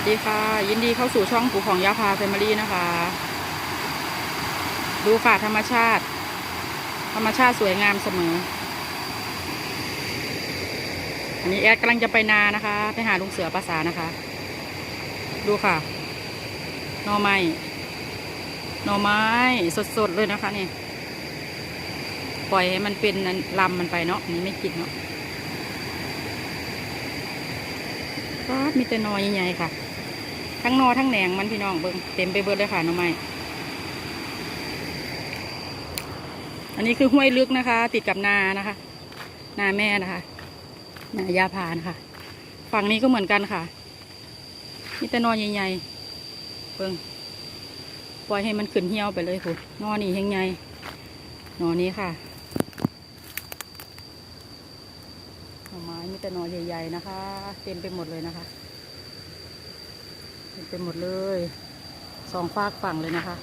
สดีค่ะ ยินดีเข้าสู่ช่องปู่ของยาพาแฟมิลี่นะคะ ดูค่ะธรรมชาติ ธรรมชาติสวยงามเสมอ อันนี้แอดกำลังจะไปนานะคะ ไปหาลุงเสือภาษานะคะ ดูค่ะหน่อไม้หน่อไม้สดๆเลยนะคะนี่ปล่อยให้มันเป็นลำมันไปเนาะอันนี้ไม่กินเนาะ ก็มีแต่หนอใหญ่ๆค่ะ ทั้งนอทั้งแหนงมันพี่น้องเบิ่งเต็มไปเบิ้ดเลยค่ะน่องไม้อันนี้คือห้วยลึกนะคะ ติดกับนานะคะ นาแม่นะคะนายาพานะคะฝั่งนี้ก็เหมือนกันค่ะมีแต่หนอใหญ่ๆเบิ่งปล่อยให้มันขึ้นเหี่ยวไปเลยคุณนอนี่ยังไงหนอนี้ค่ะ หน่อไม้มี แต่หน่อใหญ่ ๆ นะคะ เต็มไปหมดเลยนะคะ เต็มไปหมดเลยสองฝากฝั่งเลยนะคะ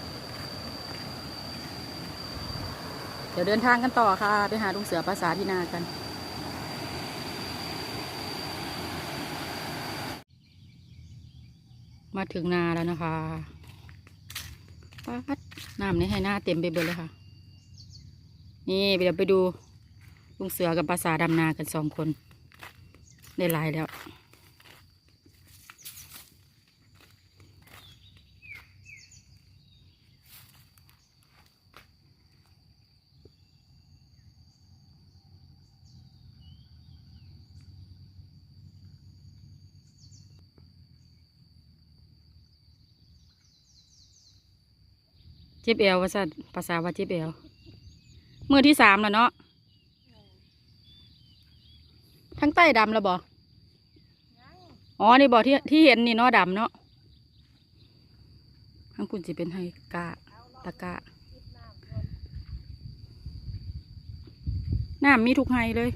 เดี๋ยวเดินทางกันต่อค่ะ ไปหาลุงเสือภาษาที่นากันมาถึงนาแล้วนะคะปัดน้ำในให้หน้าเต็มไปหมดเลยค่ะ นี่เดี๋ยวไปดูลุงเสือกับภาษาดำนากันสองคน ได้ลายแล้ว เจ็บเอวว่าสันภาษาว่าเจ็บเอวมือที่สามแล้วเนาะทั้งใต้ดำแล้วบอ๋ อ นี่บ่ที่ที่เห็นนี่เนาะดำเนาะทั้งคุณสิเป็นไฮกะตะกะน้ำมีทุกไฮเลย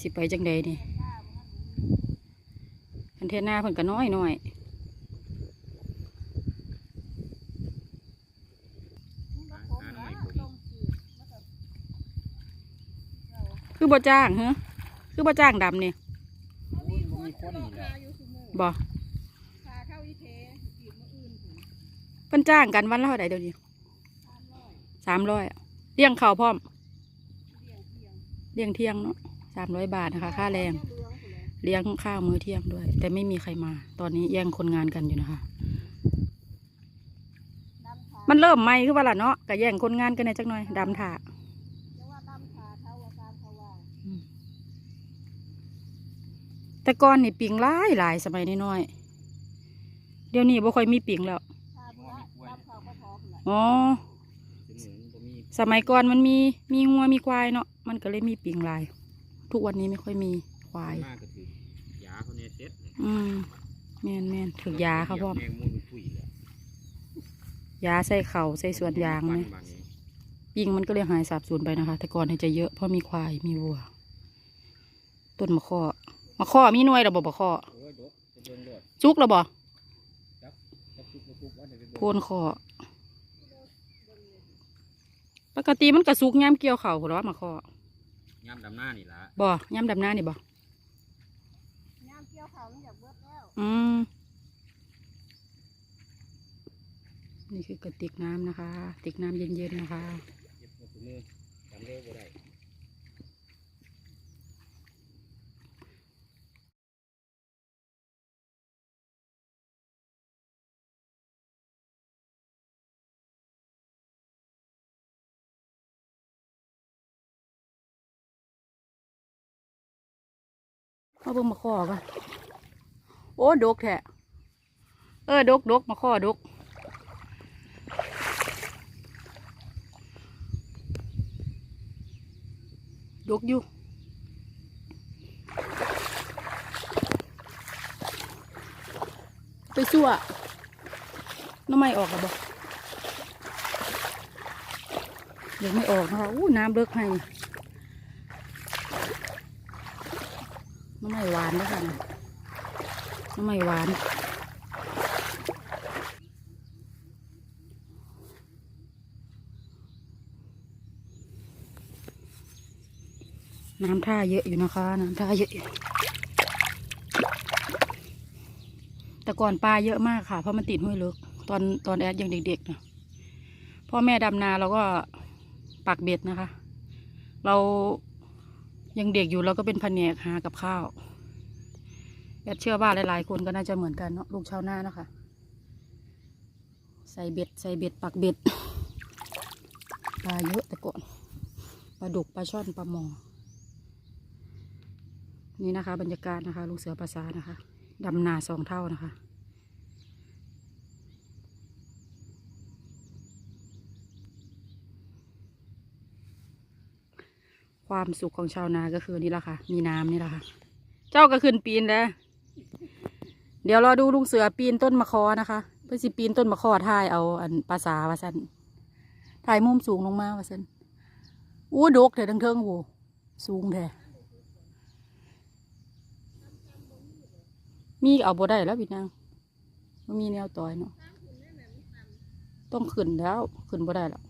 สิไปจังใดนี่คันเทศหน้าเพิ่นก็น้อยหน่อยคือบ่จ้างเหรอ คือบ่จ้างดำนี่มีคนนี่แหละบ่พาเข้าอีเทจีบมืออื่นผมเพิ่นจ้างกันวันละเท่าไหร่เดี๋ยวนี้สามร้อยเลี้ยงข้าวพร้อมเลี้ยงเที่ยงเลี้ยงเที่ยงเนาะสามร้อยบาทนะคะ ค่าแรงเลี้ยงผมเลยเลี้ยงข้าวมื้อเที่ยงด้วย แต่ไม่มีใครมา ตอนนี้แย่งคนงานกันอยู่นะคะดำขามันเริ่มไหมคือว่าล่ะเนาะก็แย่งคนงานกันในอยจักหน่อยดำถ่า จะว่าดำขาเท่าอาการเขาว่า แต่ก่อนนี่ปิงหลายหลายสมัยน้อยๆเดี๋ยวนี้บ่ค่อยมีปิงแล้วชาบุระดำเขาก็พอคนละอ๋อถึงเหมือนบ่มีสมัยก่อนมันมีมีงัวมีควายเนาะ มันก็เลยมีปิงหลาย ทุกวันนี้ไม่ค่อยมีควาย มากก็คือยาเขาเนี่ยเซ็ตเลยอืมแม่นแม่นถือยาครับพ่อมแมงมุมถุยเลยยาใส่เข่าใส่สวนยางไหมบางนี้ปิงมันก็เลยหายสาบสูญไปนะคะ แต่ก่อนเนี่ยจะเยอะเพราะมีควายมีวัว ต้นมะข้อ มะข้อมีหน่วยระบบมะข้อโอ้ยดกจะเบิ่งโดดจุกระบอจับทุกมาทุกวันเดี๋ยวไปโพเบิ่งนข้อปกติมันกระซุกย่ำเกี่ยวเข่าหรอมะข้อยามดำหน้านี่ล่ะบ่ย่ำดำหน้านี่บ่ย่ามเกี่ยวเขามันอยากเบิดแล้วอืมนี่คือกระติกน้ำนะคะกระติกน้ำเย็นๆนะคะ มือจำเร็วบ่ได้มาเบิ่งมาข้อกันโอ้ดกแท้เออดกดกมาข้อดกดกอยู่ไปสั่วน้ำไม่ออกหรอบ่เดี๋ยวไม่ออกนะคะอู้น้ำเลิกให้ น้ำไม่หวานด้วยกันน้ำไม่หวานน้ำท่าเยอะอยู่นะคะ น้ำท่าเยอะแต่ก่อนปลาเยอะมากค่ะ เพราะมันติดห้วยลึก ตอนตอนแอดยังเด็กๆนะพ่อแม่ดำนาเราก็ปักเบ็ดนะคะ เรา ยังเด็กอยู่เราก็เป็นแผนกหากับข้าวแอดเชื่อว่าหลาย ๆ คนก็น่าจะเหมือนกันเนาะลูกชาวนานะคะ ใส่เบ็ดใส่เบ็ดปักเบ็ดปลาเยอะแต่ก่อนปลาดุกปลาช่อนปลาหมอนี่นะคะ บรรยากาศนะคะ ลูกเสือภาษานะคะดำนาสองเท่านะคะ ความสุขของชาวนาก็คือนี่แหละค่ะ มีน้ำนี่แหละค่ะ เจ้าก็ขึ้นปีนแล้ว เดี๋ยวรอดูลุงเสือปีนต้นมะคอนะคะ เพื่อสิปีนต้นมะคอถ่ายเอาอันภาษาว่าสันถ่ายมุมสูงลงมาว่าสันอู้ดกเถอะทั้งเทิงโว้สูงแท้มีเอาบ่ได้แล้วพี่นางมันมีแนวต่อยเนาะต้องขึ้นแล้วขึ้นบ่ได้แล้ว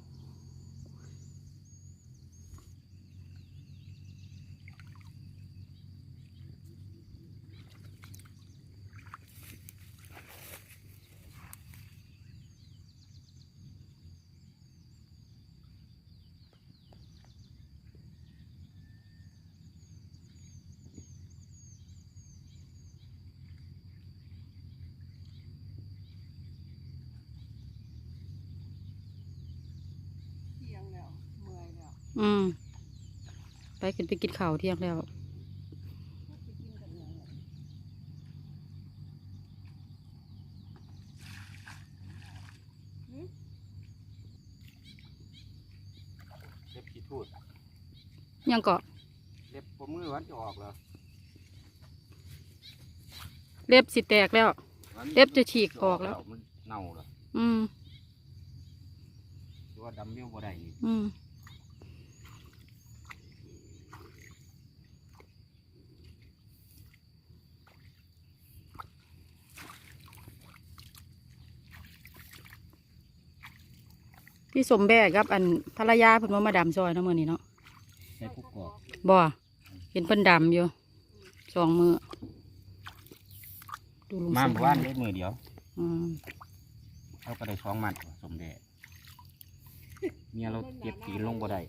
อยแล้วอืม ไปขึ้นไปกินข้าวเที่ยงแล้วไปกินกันยังไงเล็บขี้ทูดยังเกาะเล็บผมมือวันจะออกเหรอเล็บสิแตกแล้ว เล็บจะฉีกออกแล้ว มันเน่าเหรออืมตัวดำเบี้ยวบ่ได้นี่อืม พี่สมแบกครับอันภรรยาเพิ่นว่ามาดำซอยเนาะมื้อนี้เนาะใส่กุกกอกบ่เห็นเพิ่นดำอยู่สองมือดูลุงมาเสืเมื่ออวานได้มือเดียวอืมเขาก็ได้สองมัดสมเด็จเมียเราเก็บตีนลงบ่ได้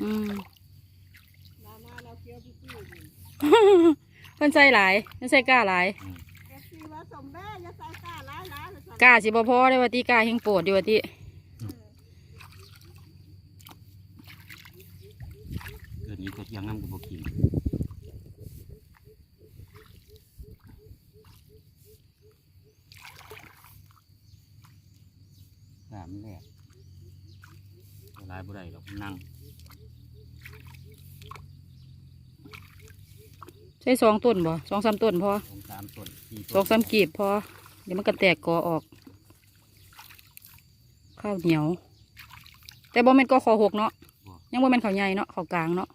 อืมนานาเราเกี่ยวพี่พี่นี่เพิ่นใส่หลายเพิ่นใส่กล้าหลายเอฟซีว่าสมแม่จะใส่กล้าร้ายร้ายเลยกล้าสิบ่พอได้ว่าติกล้าแห่งโปรดอยู่ว่าติ เกิดนี้ก็เที่ยงน้ำกับบ่กินสามแรกเวลาบ่ได้หรอกนั่งใส่สองต้นบ่สองสามต้นพอสองสามต้นสี่สองสามกีบพอ เดี๋ยวมันก็แตกกอออก ข้าวเหนียว แต่บ่แม่นก็ขอหกเนาะยังบ่แม่นข้าวใหญ่เนาะข้าวกลางเนาะ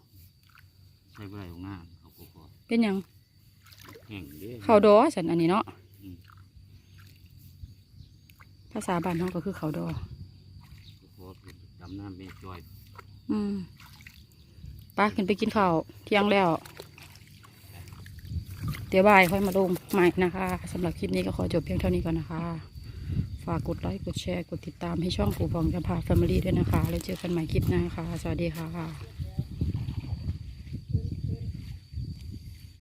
ใช่บ่ได้ของหน้าเขาก็พอเป็นหยังแห้งเด้ข้าวดอฉันอันนี้เนาะอืมภาษาบ้านเฮาก็คือข้าวดอพอดำน้ำเป็นจอย อืมไปขึ้นไปกินข้าวเที่ยงแล้ว เดี๋ยวบ่ายค่อยมาลงใหม่นะคะสำหรับคลิปนี้ก็ขอจบเพียงเท่านี้ก่อนนะคะ ฝากกดไลค์กดแชร์กดติดตามให้ช่องกูพองจะพาแฟมิลี่ด้วยนะคะ แล้วเจอกันใหม่คลิปหน้าค่ะ สวัสดีค่ะ